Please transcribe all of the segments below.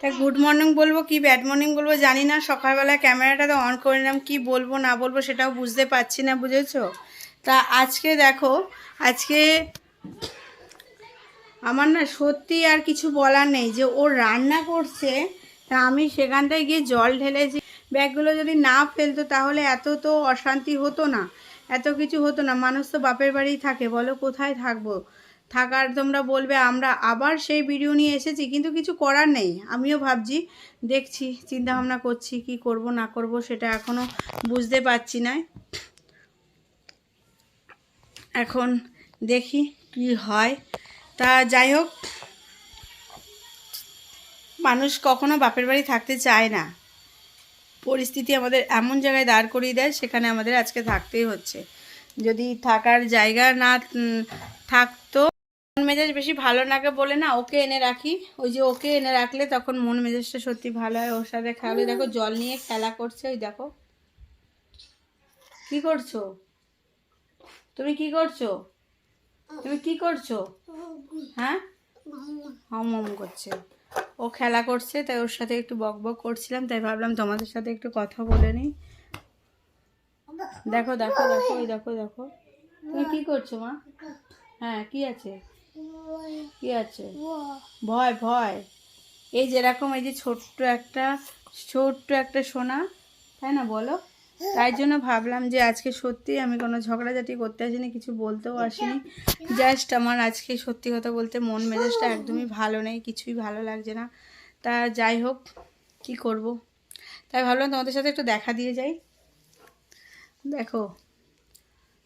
তা good morning বলব কি ব্যাড মর্নিং বলব জানি না, সকালবেলা ক্যামেরাটা তো অন করে নিলাম, কী বলব, না বলব সেটাও বুঝতে পারছি না, বুঝেছ? তা আজকে দেখো, আজকে আমার না সত্যি আর কিছু বলার নেই, যে ও রান্না করছে, তা আমি সেখানটায় গিয়ে জল ঢেলেছি। ব্যাগগুলো যদি না ফেলতো তাহলে এত তো অশান্তি হতো না, এত কিছু হতো না, মানুষ তো বাপের বাড়িই থাকে, বলো কোথায় থাকব? থাকার তোমরা বলবে, আমরা আবার সেই ভিডিও নিয়ে এসেছি, কিন্তু কিছু করার নেই। আমিও ভাবছি, দেখছি চিন্তা ভাবনা করছি, কি করব, না করব, সেটা এখনও বুঝতে পারছি না। এখন দেখি কি হয়। তা যাই হোক, মানুষ কখনো বাপের বাড়ি থাকতে চায় না। পরিস্থিতি আমাদের এমন জায়গায় দাঁড় করিয়ে দেয়, সেখানে আমাদের আজকে থাকতেই হচ্ছে। যদি থাকার জায়গা না থাকতো মেজাজ বেশি ভালো লাগে বলে না, ওকে এনে রাখি। ওই যে ওকে এনে রাখলে তখন মন মেজাজটা সত্যি ভালো হয়, ওর সাথে খেলে দেখো, জল নিয়ে খেলা করছে, ওই দেখো। কি করছ? তুমি কি করছ? তুমি কি করছ? হ্যাঁ? হম হম করছে। ও খেলা করছে, তাই ওর সাথে একটু বক বক করছিলাম, তাই ভাবলাম তোমাদের সাথে একটু কথা বলে নিই। দেখো দেখো দেখো, ওই দেখো দেখো। তুমি কি করছ, মা? হ্যাঁ কি আছে? কি আছে? ভয় ভয়। এই যেরকম এই যে ছোট্ট একটা ছোট্ট একটা সোনা, তাই না বলো? তাই জন্য ভাবলাম যে আজকে সত্যি আমি কোনো ঝগড়াঝাটি করতে আসিনি, কিছু বলতেও আসিনি। জাস্ট আমার আজকে সত্যি কথা বলতে মন মেজাজটা একদমই ভালো নেই, কিছুই ভালো লাগছে না। তা যাই হোক, কি করব? তাই ভাবলাম তোমাদের সাথে একটু দেখা দিয়ে যাই। দেখো,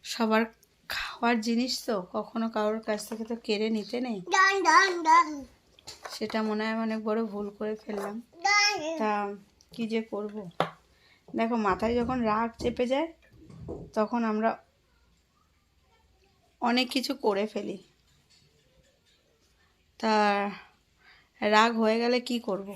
সবার খাওয়ার জিনিস তো কখনো কারোর কাছ থেকে তো কেড়ে নিতে নেই। সেটা মনে হয় অনেক বড় ভুল করে ফেললাম। তা কি যে করব? দেখো মাথায় যখন রাগ চেপে যায় তখন আমরা অনেক কিছু করে ফেলি। তা রাগ হয়ে গেলে কি করব?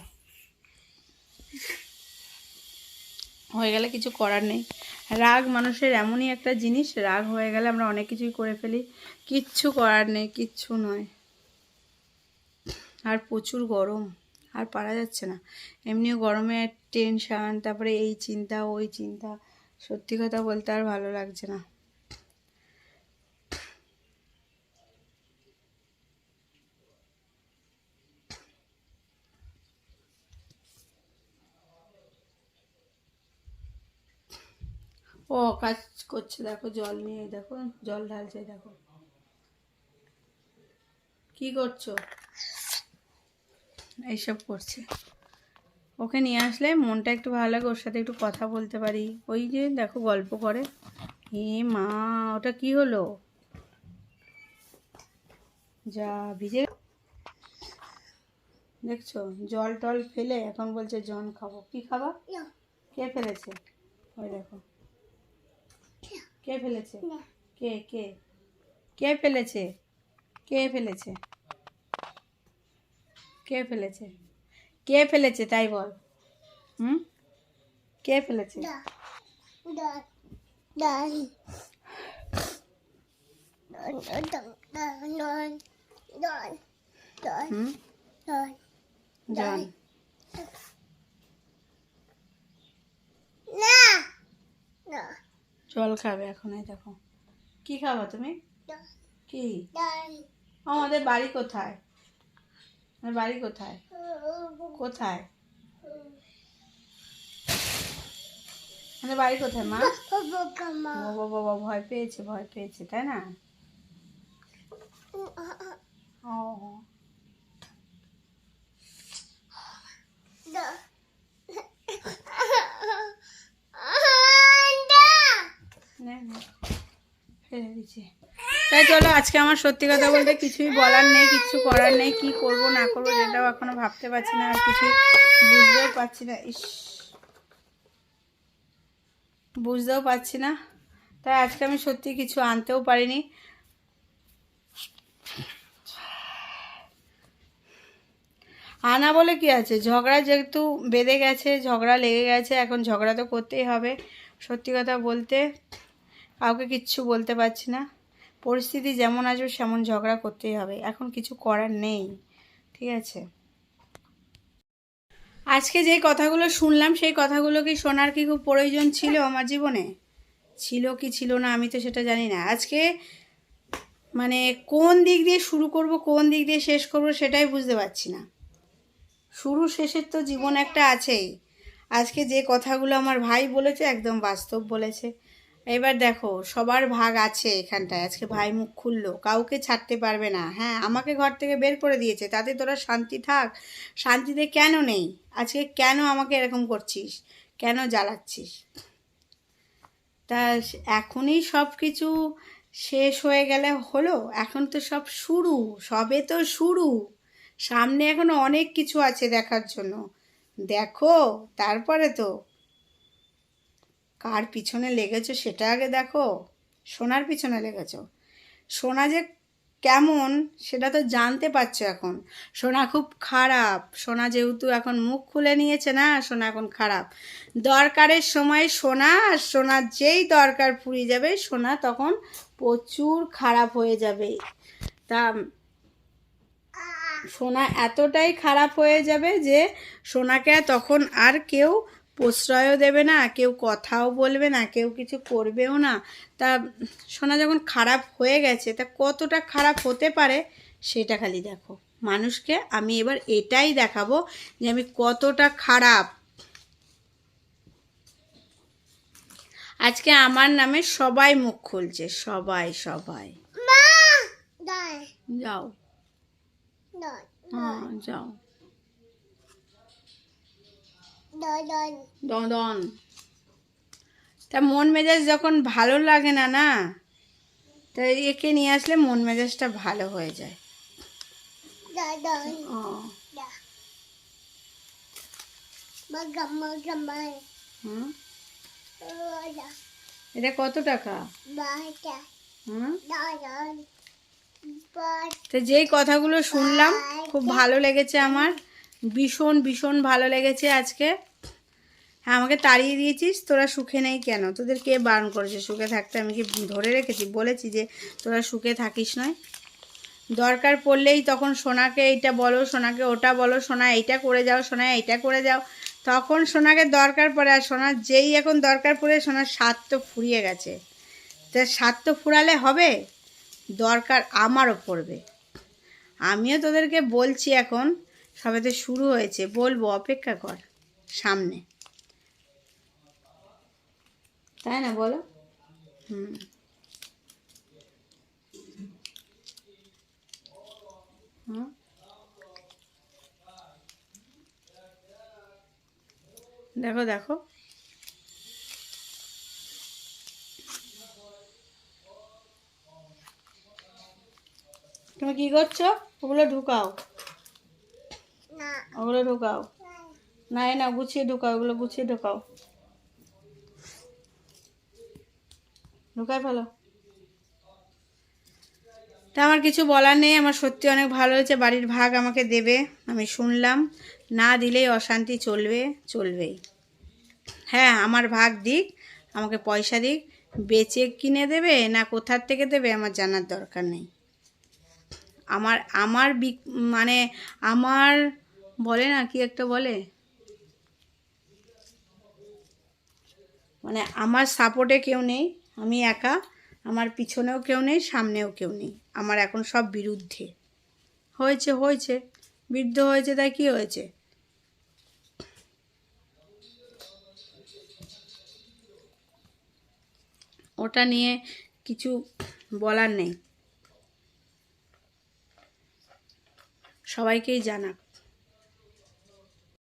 হয়ে গেলে কিছু করার নেই। রাগ মানুষের এমনই একটা জিনিস, রাগ হয়ে গেলে আমরা অনেক কিছুই করে ফেলি। কিচ্ছু করার নেই, কিচ্ছু নয়। আর প্রচুর গরম, আর পারা যাচ্ছে না। এমনিও গরমে টেনশান তারপরে এই চিন্তা, ওই চিন্তা। সত্যি কথা বলতে আর ভালো লাগছে না। ও কাজ করছে দেখো জল নিয়ে দেখো জল ঢালছে দেখো। কি করছ? এইসব করছে। ওকে নিয়ে আসলে মনটা একটু ভালো লাগে ওর সাথে একটু কথা বলতে পারি। ওই যে দেখো গল্প করে। হে মা ওটা কি হলো? যা ভিজে দেখছ জল টল ফেলে এখন বলছে জন খাব। কি খাবা? কে ফেলেছে? ওই দেখো। কে ফেলেছে? কে কে? কে ফেলেছে? কে ফেলেছে? কে ফেলেছে? কে ফেলেছে? তাই বল। হুম? কে ফেলেছে? জন। জল খাবে এখন, এই দেখো। কি খাবা তুমি? কি? আমাদের বাড়ি কোথায়? বাড়ি কোথায়? কোথায়? আমাদের বাড়ি কোথায়, মা? বাবা বাবা, ভয় পেয়েছে ভয় পেয়েছে, তাই না? ও নে, নে। তাই চলো, আজকে আমার সত্যি কথা বলতে কিছুই বলার নেই, কিছু করার নেই, কি করব, না করব সেটাও এখনও ভাবতে পারছি না, আর কিছু বুঝতেও পারছি না। ইস, বুঝতেও পারছি না। তাই আজকে আমি সত্যি কিছু আনতেও পারিনি। আনা বলে কি আছে? ঝগড়া যেহেতু বেঁধে গেছে, ঝগড়া লেগে গেছে, এখন ঝগড়া তো করতেই হবে। সত্যি কথা বলতে কাউকে কিচ্ছু বলতে পারছি না। পরিস্থিতি যেমন আসবে সেমন ঝগড়া করতেই হবে। এখন কিছু করার নেই। ঠিক আছে? আজকে যে কথাগুলো শুনলাম, সেই কথাগুলো কি শোনার কি খুব প্রয়োজন ছিল আমার জীবনে? ছিল কি ছিল না, আমি তো সেটা জানি না। আজকে মানে কোন দিক দিয়ে শুরু করব, কোন দিক দিয়ে শেষ করব সেটাই বুঝতে পারছি না। শুরু শেষের তো জীবন একটা আছেই। আজকে যে কথাগুলো আমার ভাই বলেছে, একদম বাস্তব বলেছে। এবার দেখো, সবার ভাগ আছে এখানটায়। আজকে ভাই মুখ খুললো। কাউকে ছাড়তে পারবে না। হ্যাঁ আমাকে ঘর থেকে বের করে দিয়েছে। তাতে তোরা শান্তি থাক। শান্তিতে কেন নেই? আজকে কেন আমাকে এরকম করছিস? কেন জ্বালাচ্ছিস? তা এখনই সব কিছু শেষ হয়ে গেলে হলো? এখন তো সব শুরু। সবে তো শুরু। সামনে এখনও অনেক কিছু আছে দেখার জন্য। দেখো, তারপরে তো। কার পিছনে লেগেছো সেটা আগে দেখো। সোনার পিছনে লেগেছো। সোনা যে কেমন সেটা তো জানতে পারছ এখন। সোনা খুব খারাপ। সোনা যেহেতু এখন মুখ খুলে নিয়েছে না, সোনা এখন খারাপ। দরকারের সময় সোনা, আর সোনার যেই দরকার ফুরিয়ে যাবে, সোনা তখন প্রচুর খারাপ হয়ে যাবে। তা সোনা এতটাই খারাপ হয়ে যাবে যে সোনাকে তখন আর কেউ প্রশ্রয়ও দেবে না কেউ কথাও বলবে না কেউ কিছু করবেও না। তা সোনা যখন খারাপ হয়ে গেছে তা কতটা খারাপ হতে পারে সেটা খালি দেখো। মানুষকে আমি এবার এটাই দেখাবো যে আমি কতটা খারাপ। আজকে আমার নামে সবাই মুখ খুলছে সবাই সবাই। যাও। হ্যাঁ যাও। দন। তা মন মেজাজ যখন ভালো লাগে না না? তা একে নিয়ে আসলে মন মেজাজটা ভালো হয়ে যায়। ও। হুম? এটা কত টাকা? তো যেই কথাগুলো শুনলাম খুব ভালো লেগেছে আমার। ভীষণ ভীষণ ভালো লেগেছে আজকে। হ্যাঁ আমাকে তাড়িয়ে দিয়েছিস, তোরা সুখে নেই কেন? তোদের কে বারণ করেছে? সুখে থাকতে আমি কি ধরে রেখেছি? বলেছি যে তোরা সুখে থাকিস নয়। দরকার পড়লেই তখন সোনাকে এইটা বলো, সোনাকে ওটা বলো, সোনা এইটা করে যাও, সোনা এইটা করে যাও। তখন সোনাকে দরকার পড়ে আর সোনার যেই এখন দরকার পড়ে, সোনার স্বাদ তো ফুরিয়ে গেছে। তা স্বাদ তো ফুরালে হবে, দরকার আমারও পড়বে। আমিও তোদেরকে বলছি এখন সবেতে শুরু হয়েছে। বলব, অপেক্ষা কর। সামনে। তাই না, বলো? হুম। হুম। দেখো দেখো। তুমি কি করছ? ওগুলো ঢুকাও। ওগুলো ঢুকাও। না না, গুছিয়ে ঢুকাও, ওগুলো গুছিয়ে ঢুকাও। ঢুকাই ফেলো। তা আমার কিছু বলার নেই, আমার সত্যি অনেক ভালো হয়েছে, বাড়ির ভাগ আমাকে দেবে, আমি শুনলাম। না দিলেই অশান্তি চলবে, চলবেই। হ্যাঁ আমার ভাগ দিক, আমাকে পয়সা দিক, বেচে কিনে দেবে, না কোথার থেকে দেবে, আমার জানার দরকার নেই। আমার আমার মানে আমার বলে না, কি একটা বলে? মানে আমার সাপোর্টে কেউ নেই, আমি একা। আমার পিছনেও কেউ নেই, সামনেও কেউ নেই। আমার এখন সব বিরুদ্ধে। হয়েছে হয়েছে। বৃদ্ধ হয়েছে, তাই কি হয়েছে? ওটা নিয়ে কিছু বলার নেই। সবাইকেই জানাক।